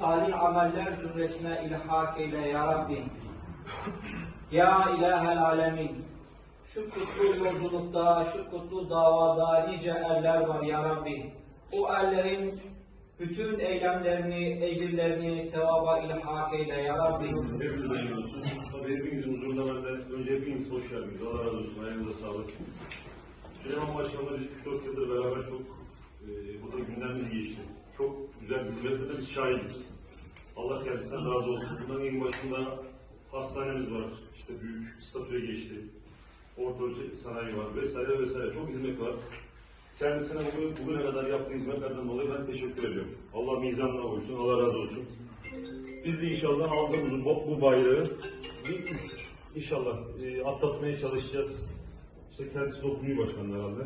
salih ameller zümresine ilhak eyle ya Rabbi. Ya ilahel alemin. Şu kutlu yolculukta, şu kutlu davada nice erler var ya Rabbi. O erlerin bütün eylemlerini, ecirlerini sevaba ilhak eyle ya Rabbi. Hepiniz hayırlı olsun. Hepinizin huzurunda ben de önce hepiniz hoş geldiniz. Allah razı olsun. Ayağınıza sağlık. Süleyman Başkan'la biz 3-4 yıldır beraber çok e, burada gündemimiz geçti. Hizmetlere biz şahidiz. Allah kendisinden razı olsun. Bunların en başında hastanemiz var. İşte büyük statüye geçti. Ölçekli sanayi var vesaire vesaire. Çok hizmet var. Kendisine bugün, bugüne kadar yaptığı hizmetlerden dolayı ben teşekkür ediyorum. Allah mizanına koysun. Allah razı olsun. Biz de inşallah aldığımız bu, bu bayrağı bir üst inşallah e, atlatmaya çalışacağız. İşte kendisi 9. başkan herhalde.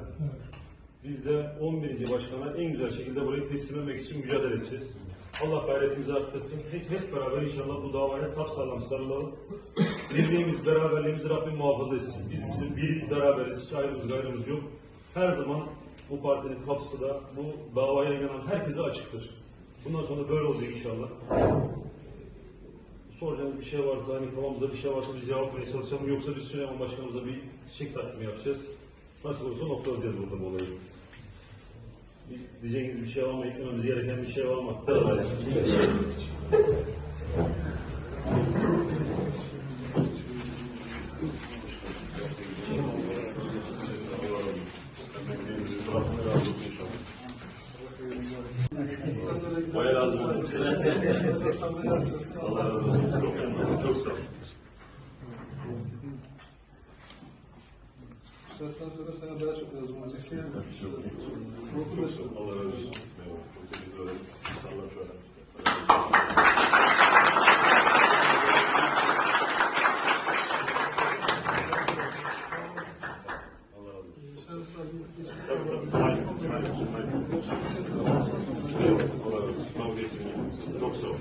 Biz de 11. başkana en güzel şekilde burayı teslim etmek için mücadele edeceğiz. Allah gayretimizi arttırsın. Hep, hep beraber inşallah bu davaya sapsağlam sarılalım. Birliğimiz, beraberliğimizi Rabbim muhafaza etsin. Biz bizim biriz, beraberiz, hiç ayrımız gayrımız yok. Her zaman bu partinin kapısı da bu davaya inanan herkese açıktır. Bundan sonra böyle olacak inşallah soracağınız bir şey varsa, hani kafamızda bir şey varsa biz cevap vermeye çalışalım. Yoksa biz Süleyman Başkanımıza bir çiçek takvimi yapacağız. Nasıl olursa noktalayacağız burada bu olayı. Bir- Diyeceğiniz bir şey var mı? Eklememiz gereken bir şey var mı? Bayağı lazım. Allah razı olsun. Çok sağ olun saatten sonra sana daha çok lazım olacak. Çok mutlu olsun. Allah razı olsun. Çok teşekkür ederim. İnşallah şöyle. Çok sağ olun.